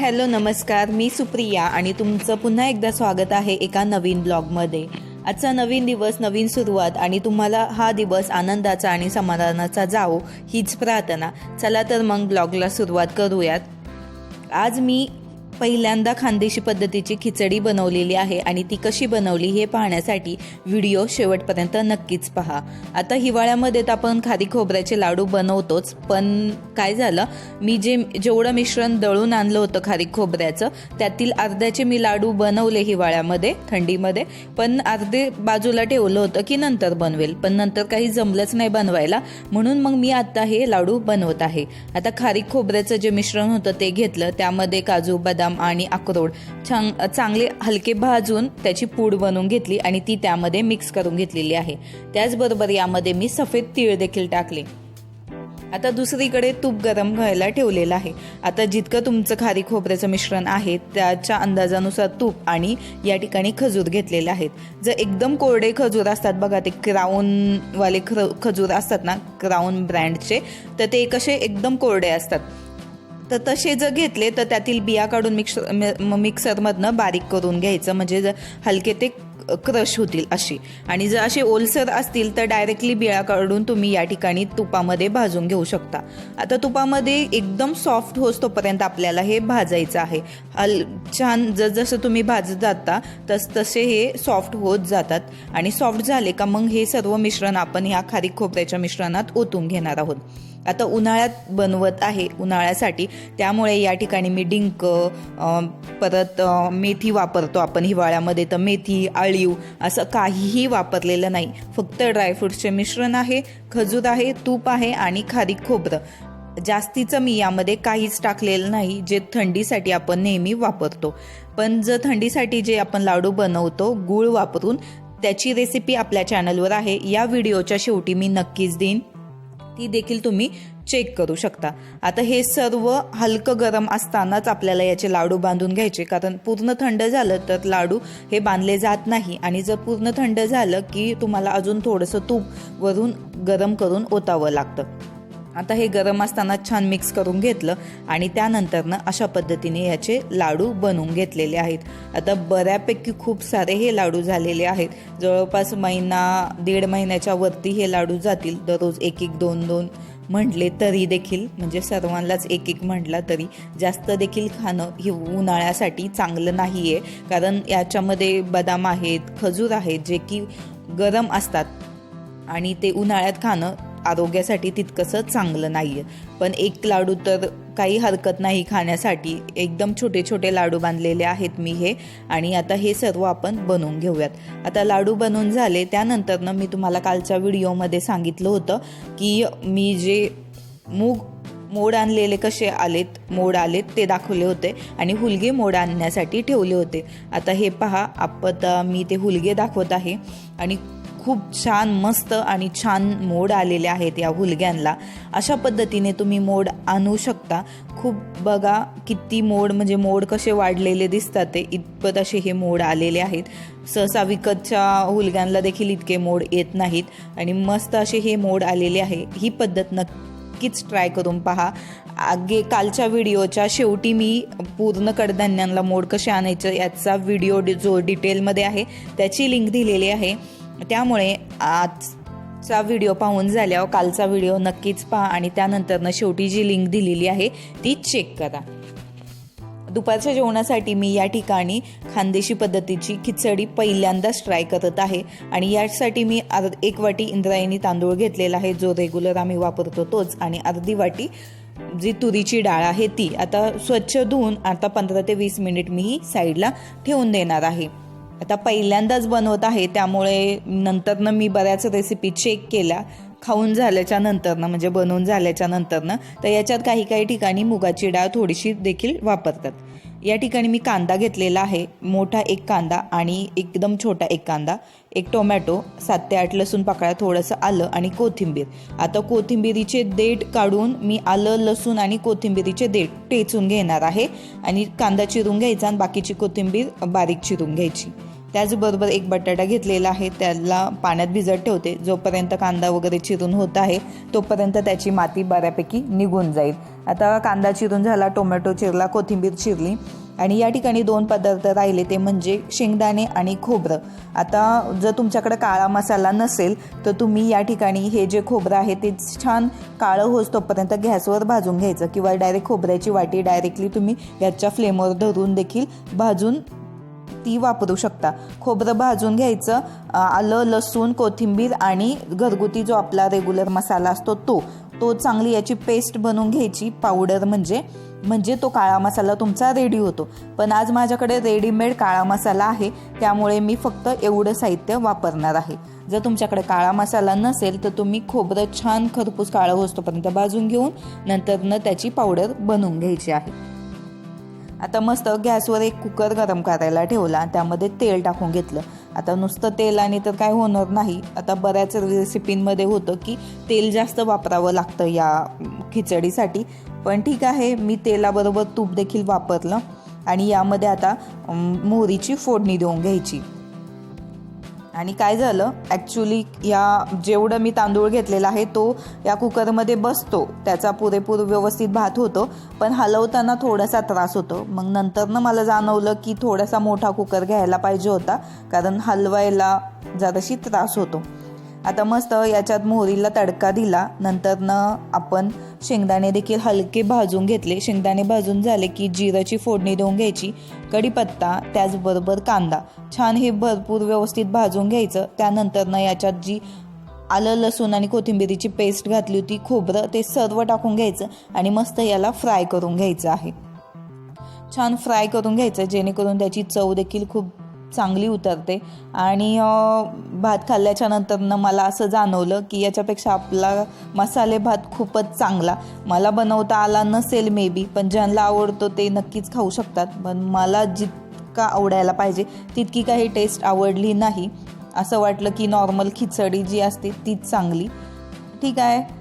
Hello नमस्कार. मी सुप्रिया आणि तुमचं पुन्हा एकदा स्वागत आहे एका नवीन ब्लॉगमध्ये. आजचा नवीन दिवस नवीन सुरुवात आणि तुम्हाला हा दिवस आनंदाचा आणि समाधानाचा जावो हीच प्रार्थना. चला तर मग ब्लॉगला सुरुवात करूयात. आज मी पहिल्यांदा खानदेशी पद्धतीची खिचडी बनवलेली आहे आणि ती कशी बनवली हे पाहण्यासाठी व्हिडिओ शेवटपर्यंत नक्कीच पहा. आता हिवाळ्यामध्ये तर आपण खारी खोबऱ्याचे लाडू बनवतोच पण काय झालं? मी जे जेवढं मिश्रण दळून आणलं होतं खारी खोबऱ्याचं त्यातील अर्ध्याचे मी लाडू बनवले हिवाळ्यामध्ये थंडीमध्ये पण अर्धे बाजूला ठेवलं होतं की नंतर बनवेल पण नंतर काही जमलंच नाही बनवायला म्हणून मग मी आता हे लाडू बनवत आहे. आता खारीक खोबऱ्याचं जे मिश्रण होतं ते घेतलं त्यामध्ये काजू बदाम आणि अक्रोड छान चांगले हलके भाजून त्याची पूड बनवून घेतली आणि ती त्यामध्ये मिक्स करून घेतलेली आहे. त्याचबरोबर यामध्ये मी सफेद तीळ देखील टाकले. आता दुसरीकडे तूप गरम व्हायला ठेवलेलं आहे. आता जितकं तुमचं खारी खोबऱ्याचं मिश्रण आहे त्याच्या अंदाजानुसार तूप आणि या ठिकाणी खजूर घेतलेले आहेत. जर एकदम कोरडे खजूर असतात बघा ते क्राऊनवाले ख खजूर असतात ना क्राऊन ब्रँडचे तर ते कसे एकदम कोरडे असतात. तर तसे जर घेतले तर त्यातील बिया काढून मिक्स मिक्सरमधनं बारीक करून घ्यायचं. म्हणजे जर हलके ते क्रश होतील अशी. आणि जर असे ओलसर असतील तर डायरेक्टली बिया काढून तुम्ही या ठिकाणी तुपामध्ये भाजून घेऊ शकता. आता तुपामध्ये एकदम सॉफ्ट होस तोपर्यंत आपल्याला हे भाजायचं आहे. हल छान जसजसं तुम्ही भाजत जाता तस तसे हे सॉफ्ट होत जातात. आणि सॉफ्ट झाले का मग हे सर्व मिश्रण आपण ह्या खारीक खोबऱ्याच्या मिश्रणात ओतून घेणार आहोत. आता उन्हाळ्यात बनवत आहे उन्हाळ्यासाठी. त्यामुळे या ठिकाणी मी डिंक परत मेथी वापरतो आपण हिवाळ्यामध्ये. तर मेथी आळीव असं काहीही वापरलेलं नाही. फक्त ड्रायफ्रूट्सचे मिश्रण आहे खजूर आहे तूप आहे आणि खारीक खोबरं. जास्तीचं मी यामध्ये काहीच टाकलेलं नाही जे थंडीसाठी आपण नेहमी वापरतो. पण जर थंडीसाठी जे आपण लाडू बनवतो गूळ वापरून त्याची रेसिपी आपल्या चॅनलवर आहे. या व्हिडिओच्या शेवटी मी नक्कीच देईन. ती देखील तुम्ही चेक करू शकता. आता हे सर्व हलकं गरम असतानाच आपल्याला याचे लाडू बांधून घ्यायचे. कारण पूर्ण थंड झालं तर लाडू हे बांधले जात नाही. आणि जर पूर्ण थंड झालं की तुम्हाला अजून थोडंसं तूप वरून गरम करून ओतावं लागतं. आता हे गरम असताना छान मिक्स करून घेतलं आणि त्यानंतरनं अशा पद्धतीने याचे लाडू बनवून घेतलेले आहेत. आता बऱ्यापैकी खूप सारे हे लाडू झालेले आहेत. जवळपास महिना दीड महिन्याच्या वरती हे लाडू जातील. दररोज एक एक दोन दोन म्हटले तरी देखील म्हणजे सर्वांनाच एक एक म्हटला तरी जास्त देखील खाणं हे उन्हाळ्यासाठी चांगलं नाही आहे कारण याच्यामध्ये बदाम आहेत खजूर आहेत जे की गरम असतात. आणि ते उन्हाळ्यात खाणं आरोग्यासाठी तितकंसं चांगलं नाही आहे पण एक लाडू तर काही हरकत नाही खाण्यासाठी. एकदम छोटे छोटे लाडू बांधलेले आहेत मी हे आणि आता हे सर्व आपण बनवून घेऊयात. आता लाडू बनवून झाले. त्यानंतरनं मी तुम्हाला कालच्या व्हिडिओमध्ये सांगितलं होतं की मी जे मूग मोड आणलेले कसे आलेत मोड आलेत ते दाखवले होते आणि हुलगे मोड आणण्यासाठी ठेवले होते. आता हे पहा आता मी ते हुलगे दाखवत आहे आणि खूप छान मस्त आणि छान मोड आलेले आहेत या हुलग्यांना अशा पद्धतीने तुम्ही मोड आणू शकता. खूप बघा किती मोड म्हणजे मोड कसे वाढलेले दिसतात ते. इतपत असे हे मोड आलेले आहेत. सहसा विकतच्या हुलग्यांना देखील इतके मोड येत नाहीत. आणि मस्त असे हे मोड आलेले आहे. ही पद्धत नक्कीच ट्राय करून पहा. आगे कालच्या व्हिडिओच्या शेवटी मी पूर्ण कडधान्यांना मोड कसे आणायचं याचा व्हिडिओ जो डिटेलमध्ये आहे त्याची लिंक दिलेली आहे. त्यामुळे आजचा व्हिडिओ पाहून झाल्यावर कालचा व्हिडिओ नक्कीच पहा आणि त्यानंतरनं शेवटी जी लिंक दिलेली आहे ती चेक करा. दुपारच्या जेवणासाठी मी या ठिकाणी खानदेशी पद्धतीची खिचडी पहिल्यांदाच ट्राय करत आहे आणि यासाठी मी अर् एक वाटी इंद्रायणी तांदूळ घेतलेला आहे जो रेग्युलर आम्ही वापरतो तोच. आणि अर्धी वाटी जी तुरीची डाळ आहे ती. आता स्वच्छ धुवून आता पंधरा ते वीस मिनिट मी ही साईडला ठेवून देणार आहे. आता पहिल्यांदाच बनवत आहे त्यामुळे नंतरनं मी बऱ्याच रेसिपी चेक केल्या. खाऊन झाल्याच्या नंतरनं म्हणजे बनवून झाल्याच्या नंतरनं तर याच्यात काही काही ठिकाणी मुगाची डाळ थोडीशी देखील वापरतात. या ठिकाणी मी कांदा घेतलेला आहे. मोठा एक कांदा आणि एकदम छोटा एक कांदा. एक टोमॅटो सात ते आठ लसूण पाकळ्या थोडंसं आलं आणि कोथिंबीर. आता कोथिंबीरीचे देठ काढून मी आलं लसूण आणि कोथिंबीरीचे देठ टेचून घेणार आहे आणि कांदा चिरून घ्यायचा आणि बाकीची कोथिंबीर बारीक चिरून घ्यायची. त्याचबरोबर एक बटाटा घेतलेला आहे त्याला पाण्यात भिजत ठेवते. जोपर्यंत कांदा वगैरे चिरून होत आहे तोपर्यंत त्याची माती बऱ्यापैकी निघून जाईल. आता कांदा चिरून झाला टोमॅटो चिरला कोथिंबीर चिरली. आणि या ठिकाणी दोन पदार्थ राहिले ते म्हणजे शेंगदाणे आणि खोबरं. आता जर तुमच्याकडे काळा मसाला नसेल तर तुम्ही या ठिकाणी हे जे खोबरं आहे ते छान काळं होस तोपर्यंत गॅसवर भाजून घ्यायचं. किंवा डायरेक्ट खोबऱ्याची वाटी डायरेक्टली तुम्ही गॅसच्या फ्लेमवर धरून देखील भाजून ती वापरू शकता. खोबरं भाजून घ्यायचं आलं लसूण कोथिंबीर आणि घरगुती जो आपला रेग्युलर मसाला असतो तो तो चांगली याची पेस्ट बनवून घ्यायची. पावडर म्हणजे म्हणजे तो काळा मसाला तुमचा रेडी होतो. पण आज माझ्याकडे रेडीमेड काळा मसाला आहे त्यामुळे मी फक्त एवढं साहित्य वापरणार आहे. जर तुमच्याकडे काळा मसाला नसेल तर तुम्ही खोबरं छान खरपूस काळं होतोपर्यंत भाजून घेऊन नंतरनं त्याची पावडर बनवून घ्यायची आहे. आता मस्त गॅसवर एक कुकर गरम करायला ठेवला त्यामध्ये तेल टाकून घेतलं. आता नुसतं तेल आणि तर काय होणार नाही. आता बऱ्याच रेसिपींमध्ये होतं की तेल जास्त वापरावं लागतं या खिचडीसाठी. पण ठीक आहे मी तेलाबरोबर तूप देखील वापरलं आणि यामध्ये आता मोहरीची फोडणी देऊन घ्यायची. आणि काय झालं? ॲक्च्युली या जेवढं मी तांदूळ घेतलेला आहे तो या कुकरमध्ये बसतो. त्याचा पुरेपूर व्यवस्थित भात होतो पण हलवताना थोडासा त्रास होतो. मग नंतरनं मला जाणवलं की थोडासा मोठा कुकर घ्यायला पाहिजे होता कारण हलवायला जराशी त्रास होतो. आता मस्त याच्यात मोहरीला तडका दिला. नंतरनं आपण शेंगदाणे देखील हलके भाजून घेतले. शेंगदाणे भाजून झाले की जिराची फोडणी देऊन घ्यायची. कढीपत्ता त्याचबरोबर कांदा. छान हे भरपूर व्यवस्थित भाजून घ्यायचं. त्यानंतरनं याच्यात जी आलं लसूण आणि कोथिंबिरीची पेस्ट घातली होती खोबरं ते सर्व टाकून घ्यायचं आणि मस्त याला फ्राय करून घ्यायचं आहे. छान फ्राय करून घ्यायचं जेणेकरून त्याची चव देखील खूप चांगली उतरते. आणि भात खाल्ल्याच्या नंतरनं मला असं जाणवलं की याच्यापेक्षा आपला मसाले भात खूपच चांगला. मला बनवता आला नसेल मे बी पण ज्यांना आवडतो ते नक्कीच खाऊ शकतात. पण मला जितका आवडायला पाहिजे तितकी काही टेस्ट आवडली नाही. असं वाटलं की नॉर्मल खिचडी जी असते तीच चांगली. ठीक आहे.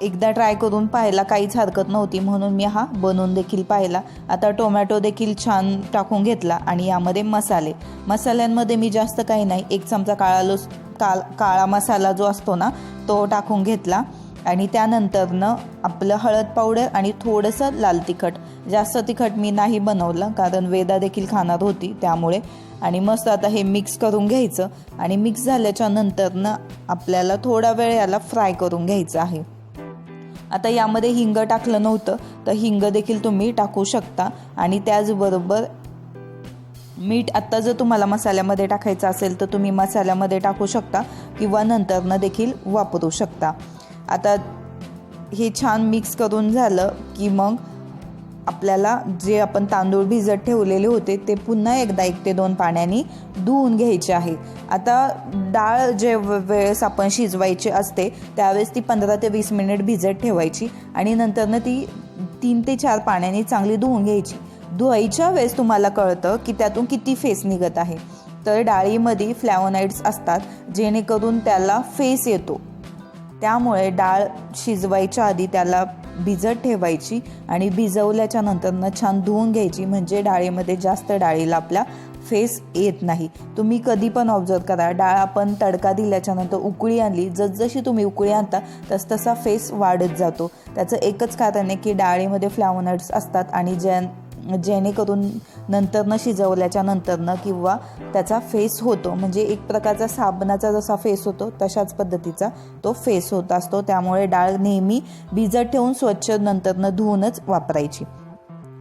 एकदा ट्राय करून पाहायला काहीच हरकत नव्हती म्हणून मी हा बनवून देखील पाहिला. आता टोमॅटो देखील छान टाकून घेतला आणि यामध्ये मसाले. मसाल्यांमध्ये मी जास्त काही नाही एक चमचा काळा लस काळ काळा मसाला जो असतो ना तो टाकून घेतला. आणि त्यानंतरनं आपलं हळद पावडर आणि थोडंसं लाल तिखट. जास्त तिखट मी नाही बनवलं कारण वेदा देखील खाणार होती त्यामुळे. आणि मस्त आता हे मिक्स करून घ्यायचं. आणि मिक्स झाल्याच्या नंतरनं आपल्याला थोडा वेळ याला फ्राय करून घ्यायचं आहे. आता यामध्ये हिंग टाकलं नव्हतं तर हिंग देखील तुम्ही टाकू शकता. आणि त्याचबरोबर मीठ आत्ता जर तुम्हाला मसाल्यामध्ये टाकायचं असेल तर तुम्ही मसाल्यामध्ये टाकू शकता किंवा नंतरनं देखील वापरू शकता. आता हे छान मिक्स करून झालं की मग आपल्याला जे आपण तांदूळ भिजत ठेवलेले होते ते पुन्हा एकदा एक ते दोन पाण्याने धुवून घ्यायचे आहे. आता डाळ जे वेळेस आपण शिजवायची असते त्यावेळेस ती पंधरा ते वीस मिनिट भिजत ठेवायची आणि नंतरनं ती तीन ते चार पाण्याने चांगली धुवून घ्यायची. धुवायच्या वेळेस तुम्हाला कळतं की त्यातून किती फेस निघत आहे. तर डाळीमध्ये फ्लॅवोनाईड्स असतात जेणेकरून त्याला फेस येतो. त्यामुळे डाळ शिजवायच्या आधी त्याला भिजत ठेवायची आणि भिजवल्याच्या नंतरनं छान धुवून घ्यायची म्हणजे डाळीमध्ये जास्त डाळीला आपल्या फेस येत नाही. तुम्ही कधी पण ऑब्झर्व करा डाळ आपण तडका दिल्याच्यानंतर उकळी आणली जसजशी तुम्ही उकळी आणता तस तसा फेस वाढत जातो. त्याचं एकच कारण आहे की डाळीमध्ये फ्लॅवनट्स असतात आणि ज्या जेणेकरून नंतरनं शिजवल्याच्या नंतरनं किंवा त्याचा फेस होतो म्हणजे एक प्रकारचा साबणाचा जसा फेस होतो तशाच पद्धतीचा तो फेस होत असतो. त्यामुळे डाळ नेहमी भिजत ठेवून स्वच्छ नंतरनं धुवूनच वापरायची.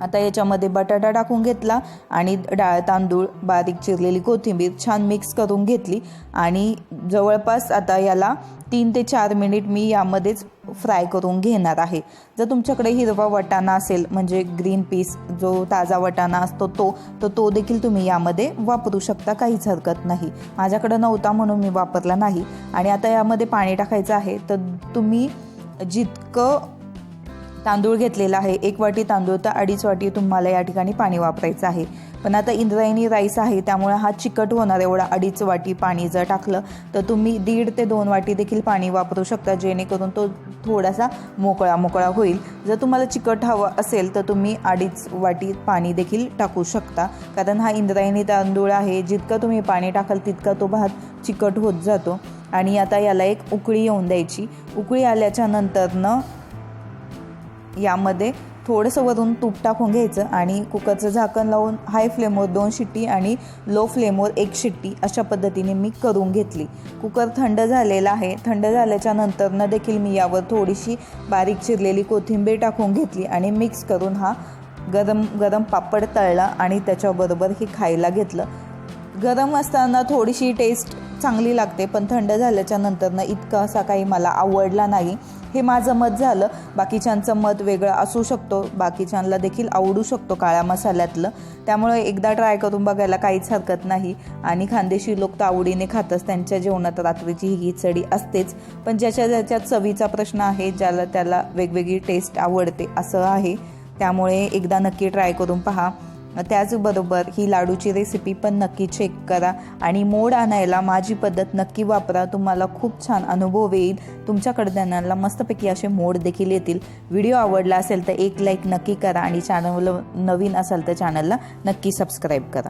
आता याच्यामध्ये बटाटा टाकून घेतला आणि डाळ तांदूळ बारीक चिरलेली कोथिंबीर छान मिक्स करून घेतली. आणि जवळपास आता याला तीन ते चार मिनिट मी यामध्येच फ्राय करून घेणार आहे. जर तुमच्याकडे हिरवा वटाणा असेल म्हणजे ग्रीन पीस जो ताजा वटाणा असतो तो तर तो देखील तुम्ही यामध्ये वापरू शकता काहीच हरकत नाही. माझ्याकडं नव्हता म्हणून मी वापरला नाही. आणि आता यामध्ये पाणी टाकायचं आहे तर तुम्ही जितकं तांदूळ घेतलेला आहे. एक वाटी तांदूळ तर अडीच वाटी तुम्हाला या ठिकाणी पाणी वापरायचं आहे. पण आता इंद्रायणी राईस आहे त्यामुळे हा चिकट होणार एवढा अडीच वाटी पाणी जर टाकलं तर तुम्ही दीड ते दोन वाटी देखील पाणी वापरू शकता जेणेकरून तो थोडासा मोकळा मोकळा होईल. जर तुम्हाला चिकट हवं असेल तर तुम्ही अडीच वाटी पाणी देखील टाकू शकता. कारण हा इंद्रायणी तांदूळ आहे जितकं तुम्ही पाणी टाकाल तितका तो भात चिकट होत जातो. आणि आता याला एक उकळी येऊन द्यायची. उकळी आल्याच्या नंतरनं यामध्ये थोडंसं वरून तूप टाकून घ्यायचं आणि कुकरचं झाकण लावून हाय फ्लेमवर दोन शिट्टी आणि लो फ्लेमवर एक शिट्टी अशा पद्धतीने मी करून घेतली. कुकर थंड झालेला आहे. थंड झाल्याच्या नंतरनं देखील मी यावर थोडीशी बारीक चिरलेली कोथिंबीर टाकून घेतली आणि मिक्स करून हा गरम गरम पापड तळला आणि त्याच्याबरोबर हे खायला घेतलं. गरम असताना थोडीशी टेस्ट चांगली लागते पण थंड झाल्याच्या नंतरनं इतकं असा काही मला आवडला नाही. हे माझं मत झालं. बाकीच्यांचं मत वेगळं असू शकतो. बाकीच्यांना देखील आवडू शकतो काळ्या मसाल्यातलं. त्यामुळे एकदा ट्राय करून बघायला काहीच हरकत नाही. आणि खानदेशी लोक तर आवडीने खातच. त्यांच्या जेवणात रात्रीची ही खिचडी असतेच. पण ज्याच्या ज्याच्यात चवीचा प्रश्न आहे ज्याला त्याला वेगवेगळी टेस्ट आवडते असं आहे. त्यामुळे एकदा नक्की ट्राय करून पहा. त्याचबरोबर ही लाडूची रेसिपी पण नक्की चेक करा आणि मोड आणायला माझी पद्धत नक्की वापरा. तुम्हाला खूप छान अनुभव येईल. तुमच्या कडधान्यांना मस्तपैकी असे मोड देखील येतील. व्हिडिओ आवडला असेल तर एक लाईक नक्की करा आणि चॅनल नवीन असाल तर चॅनलला नक्की सबस्क्राईब करा.